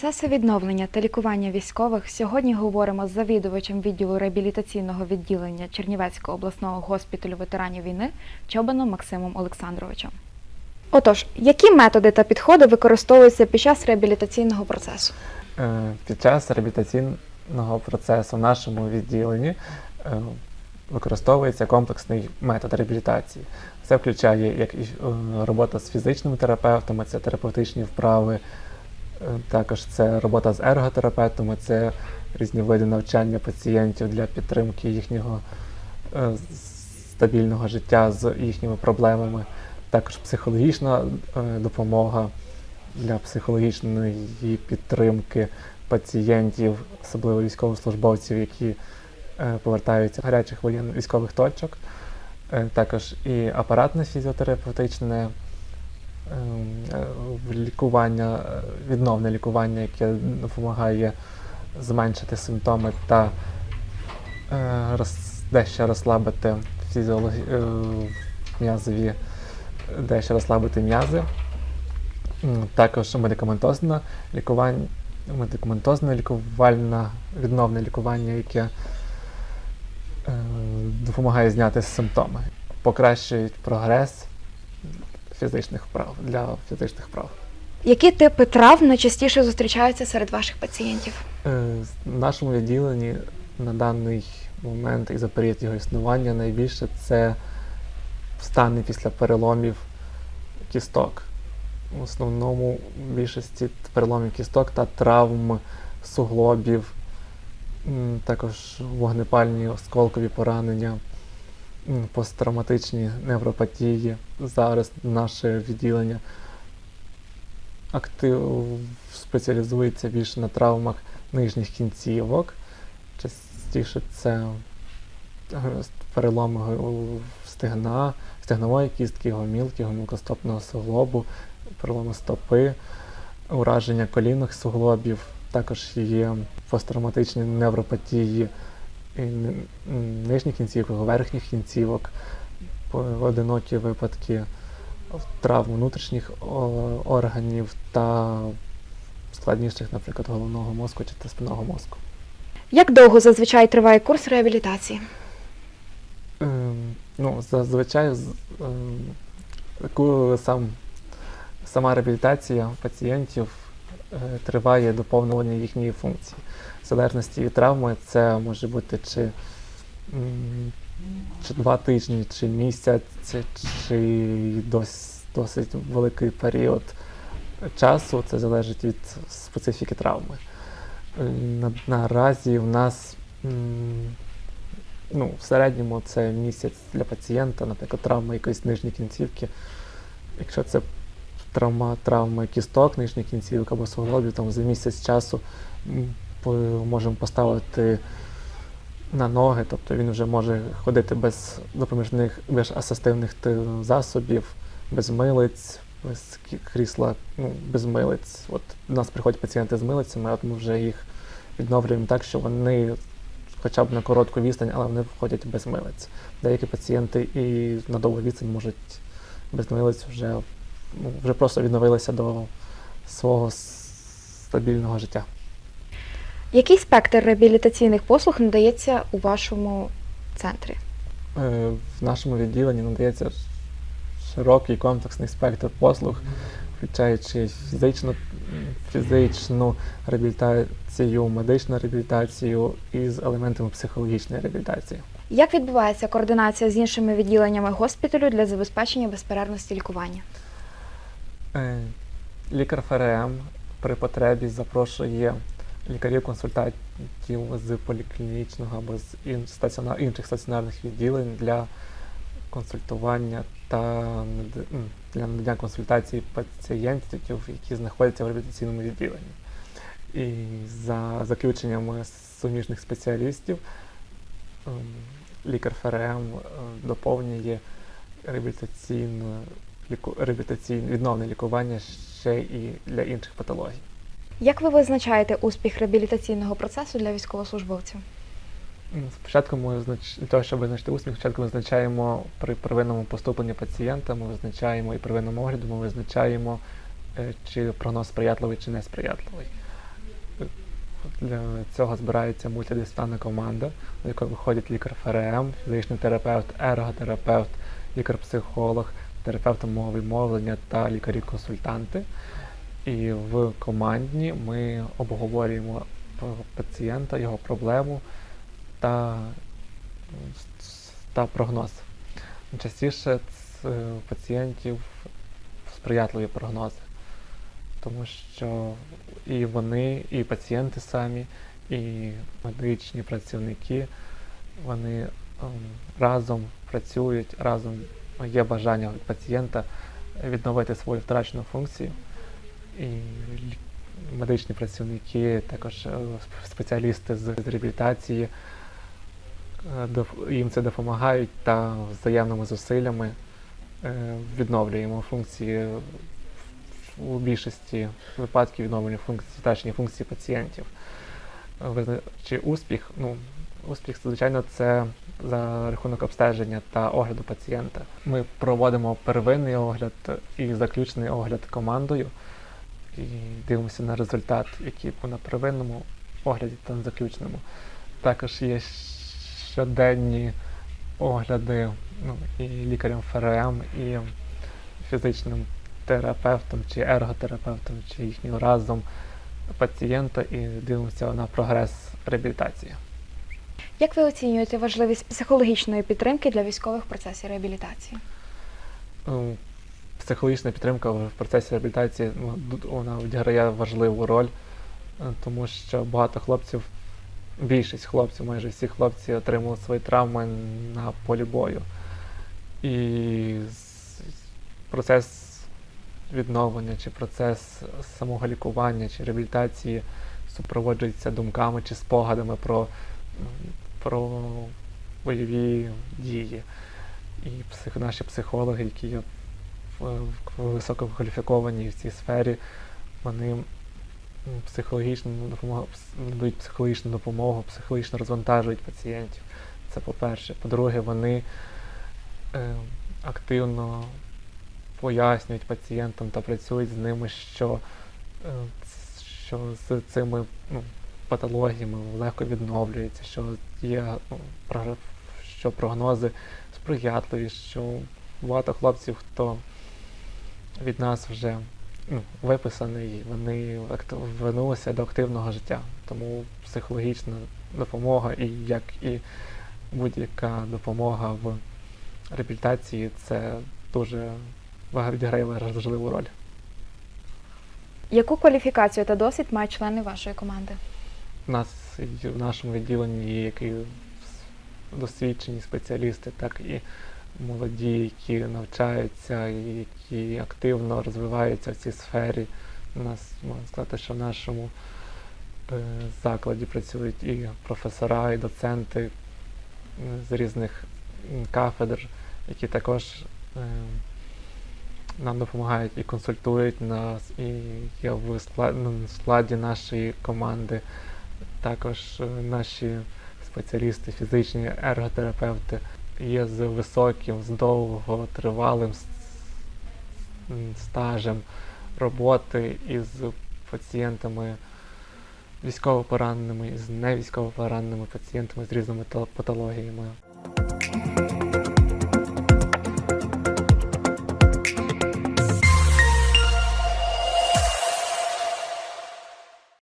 процеси відновлення та лікування військових сьогодні говоримо з завідувачем відділу реабілітаційного відділення Чернівецького обласного госпіталю ветеранів війни Чобаном Максимом Олександровичем. Отож, які методи та підходи використовуються під час реабілітаційного процесу? Е, Під час реабілітаційного процесу в нашому відділенні е, використовується комплексний метод реабілітації. Це включає як і е, робота з фізичними терапевтами, це терапевтичні вправи, також це робота з ерготерапевтами, це різні види навчання пацієнтів для підтримки їхнього е, стабільного життя з їхніми проблемами, також психологічна е, допомога для психологічної підтримки пацієнтів, особливо військовослужбовців, які е, повертаються з гарячих воєнних військових точок. Також і апаратне фізіотерапевтичне лікування, відновне лікування, яке допомагає зменшити симптоми та е, роз- дещо розслабити фізіологі... е, м'язові, дещо розслабити м'язи. Також медикаментозне лікування, медикаментозне лікувальне, відновне лікування, яке е, допомагає зняти симптоми, покращують прогрес фізичних вправ для фізичних вправ. Які типи травм найчастіше зустрічаються серед ваших пацієнтів? Е, В нашому відділенні на даний момент і за період його існування найбільше це стани після переломів кісток. В основному в більшості переломів кісток та травм суглобів, також вогнепальні осколкові поранення, посттравматичні невропатії. Зараз наше відділення актив спеціалізується більше на травмах нижніх кінцівок. Частіше це е, переломи стегна, стегнової кістки, гомілки, гомілкостопного суглобу, переломи стопи, ураження колінних суглобів. Також є посттравматичні невропатії нижніх кінцівок, верхніх кінцівок, одинокі випадки травм внутрішніх органів та складніших, наприклад, головного мозку чи спинного мозку. Як довго зазвичай триває курс реабілітації? Ем, ну, зазвичай ем, сам, сама реабілітація пацієнтів триває до повновлення їхньої функції. В залежності від травми це може бути чи, чи два тижні, чи місяць, чи дос, досить великий період часу. Це залежить від специфіки травми. Е, наразі в нас ну, в середньому це місяць для пацієнта, наприклад, травма якоїсь нижньої кінцівки. Якщо це травма, травми кісток, нижніх кінцівок або суглобів, там за місяць часу можемо поставити на ноги, тобто він вже може ходити без допоміжних, без асистивних засобів, без милиць, без крісла, ну, без милиць. От до нас приходять пацієнти з милицями, от ми вже їх відновлюємо так, що вони хоча б на коротку відстань, але вони входять без милиць. Деякі пацієнти і на довгу відстань можуть без милиць вже, вже просто відновилися до свого стабільного життя. Який спектр реабілітаційних послуг надається у вашому центрі? Е, В нашому відділенні надається широкий комплексний спектр послуг, включаючи фізичну, фізичну реабілітацію, медичну реабілітацію і з елементами психологічної реабілітації. Як відбувається координація з іншими відділеннями госпіталю для забезпечення безперервності лікування? Е, Лікар ФРМ при потребі запрошує лікарів-консультантів з поліклінічного або з інших стаціонарних відділень для консультування та для надання консультацій пацієнтів, які знаходяться в реабілітаційному відділенні. І за заключеннями суміжних спеціалістів ем, лікар ФРМ е, доповнює реабілітаційну ліку... реабілітаційне відновне лікування ще і для інших патологій. Як ви визначаєте успіх реабілітаційного процесу для військовослужбовців? Спочатку ми для того, щоб визначити успіх, спочатку визначаємо при первинному поступленні пацієнта, ми визначаємо і первинному огляду, ми визначаємо, е, чи прогноз сприятливий чи несприятливий. Для цього збирається мультидисциплінарна команда, до якої виходять лікар ФРМ, фізичний терапевт, ерготерапевт, лікар-психолог, терапевт мови мовлення та лікарі-консультанти. І в командні ми обговорюємо пацієнта, його проблему та, та прогноз. Частіше у пацієнтів сприятливі прогнози, тому що і вони, і пацієнти самі, і медичні працівники, вони ем, разом працюють, разом є бажання пацієнта відновити свою втрачену функцію. І медичні працівники, також е, спеціалісти з реабілітації е, їм це допомагають та взаємними зусиллями е, відновлюємо функції у більшості випадків відновлення функцій, втрачені функції пацієнтів. Е, Чи успіх? Ну, успіх, звичайно, це за рахунок обстеження та огляду пацієнта. Ми проводимо первинний огляд і заключний огляд командою і дивимося на результат, який був на первинному огляді та на заключному. Також є щоденні огляди ну, і лікарем ФРМ, і фізичним терапевтом чи ерготерапевтом, чи їхнім разом пацієнта і дивимося на прогрес реабілітації. Як ви оцінюєте важливість психологічної підтримки для військових в процесі реабілітації? Ну, Психологічна підтримка в процесі реабілітації ну, вона відіграє важливу роль, е, тому що багато хлопців, більшість хлопців, майже всі хлопці отримали свої травми на полі бою. І процес відновлення, чи процес самого лікування, чи реабілітації супроводжується думками чи спогадами про, про бойові дії. І псих, наші психологи, які є висококваліфіковані в цій сфері, вони м, психологічну допомогу надають психологічну допомогу, психологічно розвантажують пацієнтів. Це по-перше. По-друге, вони е, активно пояснюють пацієнтам та працюють з ними, що, е, що з цими ну, патологіями легко відновлюється, що є ну, що прогнози сприятливі, що багато хлопців, хто від нас вже ну, виписаний, вони вернулися до активного життя. Тому психологічна допомога і як і будь-яка допомога в реабілітації це дуже ва- відіграє важливу роль. Яку кваліфікацію та досвід мають члени вашої команди? У нас в нашому відділенні є як і досвідчені спеціалісти, так і молоді, які навчаються, які активно розвиваються в цій сфері. У нас можна сказати, що в нашому е, закладі працюють і професора, і доценти е, з різних кафедр, які також е, нам допомагають і консультують нас, і є в ну, складі нашої команди. Також е, наші спеціалісти, фізичні ерготерапевти є з високим, з довготривалим стажем роботи із пацієнтами військово пораненими, з невійськово пораненими пацієнтами з різними патологіями.